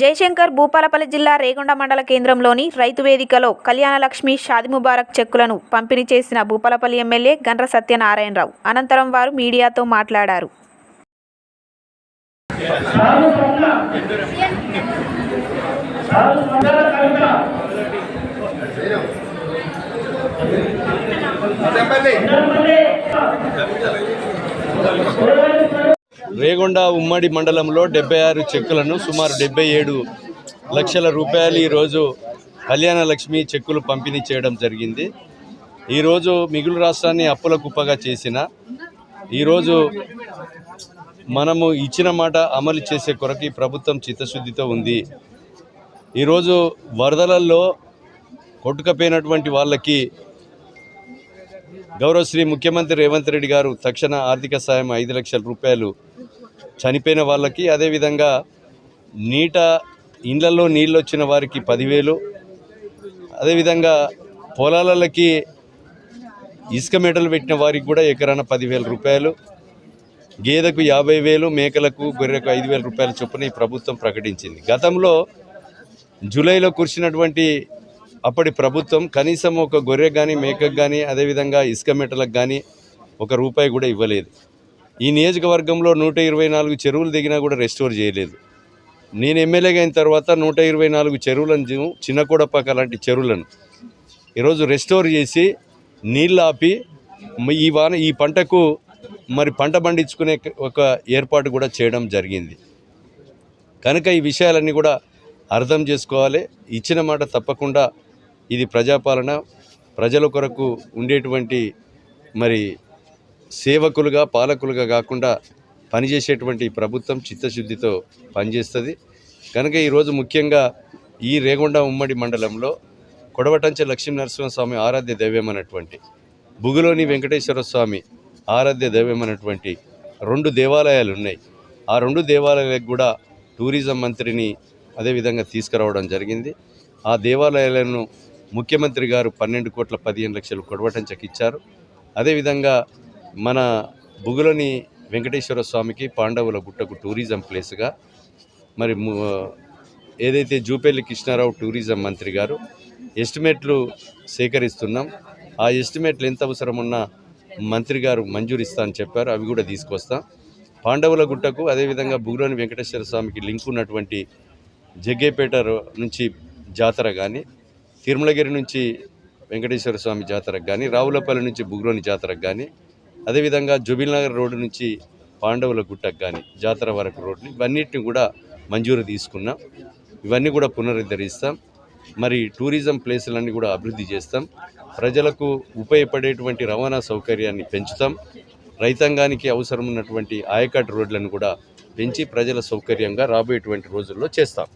జయశంకర్ భూపాలపల్లి జిల్లా రేగొండ మండల కేంద్రంలోని రైతు వేదికలో కళ్యాణలక్ష్మి షాది ముబారక్ చెక్కులను పంపిణీ చేసిన భూపాలపల్లి ఎమ్మెల్యే గండ్ర సత్యనారాయణరావు. అనంతరం వారు మీడియాతో మాట్లాడారు. రేగొండ ఉమ్మడి మండలంలో డెబ్బై ఆరు చెక్కులను సుమారు డెబ్బై ఏడు లక్షల రూపాయలు ఈరోజు కళ్యాణ లక్ష్మి చెక్కులు పంపిణీ చేయడం జరిగింది. ఈరోజు మిగులు రాష్ట్రాన్ని అప్పుల కుప్పగా చేసిన ఈరోజు మనము ఇచ్చిన మాట అమలు చేసే కొరకు ప్రభుత్వం చిత్తశుద్ధితో ఉంది. ఈరోజు వరదలలో కొట్టుకపోయినటువంటి వాళ్ళకి గౌరవ శ్రీ ముఖ్యమంత్రి రేవంత్ రెడ్డి గారు తక్షణ ఆర్థిక సాయం ఐదు లక్షల రూపాయలు చనిపోయిన వాళ్ళకి అదేవిధంగా నీట ఇండ్లలో నీళ్ళు వచ్చిన వారికి పదివేలు. అదేవిధంగా పొలాలకి ఇసుక మెడలు పెట్టిన వారికి కూడా ఎకరాన పదివేల రూపాయలు. గేదెకు యాభై వేలు మేకలకు గొర్రెకు ఐదు వేల రూపాయల చొప్పున ఈ ప్రభుత్వం ప్రకటించింది. గతంలో జూలైలో కురిసినటువంటి అప్పటి ప్రభుత్వం కనీసం ఒక గొర్రె కానీ మేకకు కానీ అదేవిధంగా ఇసుక మెటలకు కానీ ఒక రూపాయి కూడా ఇవ్వలేదు. ఈ నియోజకవర్గంలో నూట ఇరవై నాలుగు చెరువులు దిగినా కూడా రెస్టోర్ చేయలేదు. నేను ఎమ్మెల్యేగా అయిన తర్వాత నూట ఇరవై నాలుగు చెరువులను జు- చిన్నకోడపాక లాంటి చెరువులను ఈరోజు రెస్టోర్ చేసి నీళ్ళు ఆపి ఈ వాన ఈ పంటకు మరి పంట పండించుకునే ఒక ఏర్పాటు కూడా చేయడం జరిగింది. కనుక ఈ విషయాలన్నీ కూడా అర్థం చేసుకోవాలి. ఇచ్చిన మాట తప్పకుండా ఇది ప్రజాపాలన ప్రజల కొరకు ఉండేటువంటి మరి సేవకులుగా పాలకులుగా కాకుండా పనిచేసేటువంటి ప్రభుత్వం చిత్తశుద్ధితో పనిచేస్తుంది. కనుక ఈరోజు ముఖ్యంగా ఈ రేగొండ ఉమ్మడి మండలంలో కొడవటంచె లక్ష్మీనరసింహస్వామి ఆరాధ్య దైవమైనటువంటి బుగులోని వెంకటేశ్వర స్వామి ఆరాధ్య దైవమైనటువంటి రెండు దేవాలయాలు ఉన్నాయి ఆ రెండు దేవాలయాలకు కూడా టూరిజం మంత్రిని అదేవిధంగా తీసుకురావడం జరిగింది. ఆ దేవాలయాలను ముఖ్యమంత్రి గారు పన్నెండు కోట్ల పదిహేను లక్షలు కొడవటంచకి ఇచ్చారు. అదేవిధంగా మన బుగులోని వెంకటేశ్వర స్వామికి పాండవుల గుట్టకు టూరిజం ప్లేస్గా మరి ము- ఏదైతే జూపల్లి కృష్ణారావు టూరిజం మంత్రి గారు ఎస్టిమేట్లు సేకరిస్తున్నాం ఆ ఎస్టిమేట్లు ఎంత అవసరమున్నా మంత్రి గారు మంజూరిస్తా అని చెప్పారు అవి కూడా తీసుకొస్తాం. పాండవుల గుట్టకు అదేవిధంగా బుగులోని వెంకటేశ్వర స్వామికి లింక్ ఉన్నటువంటి జగ్గేపేట నుంచి జాతర కానీ తిరుమలగిరి నుంచి వెంకటేశ్వర స్వామి జాతరకు కానీ రావులపల్లి నుంచి బుగులోని జాతరకు కానీ అదేవిధంగా జుబిల్నగర్ రోడ్డు నుంచి పాండవుల గుట్టకు కానీ జాతర వరకు రోడ్డుని ఇవన్నిటిని కూడా మంజూరు తీసుకున్నాం. ఇవన్నీ కూడా పునరుద్ధరిస్తాం. మరి టూరిజం ప్లేసులన్నీ కూడా అభివృద్ధి చేస్తాం. ప్రజలకు ఉపయోగపడేటువంటి రవాణా సౌకర్యాన్ని పెంచుతాం. రైతాంగానికి అవసరం ఉన్నటువంటి ఆయకట్టు రోడ్లను కూడా పెంచి ప్రజల సౌకర్యంగా రాబోయేటువంటి రోజుల్లో చేస్తాం.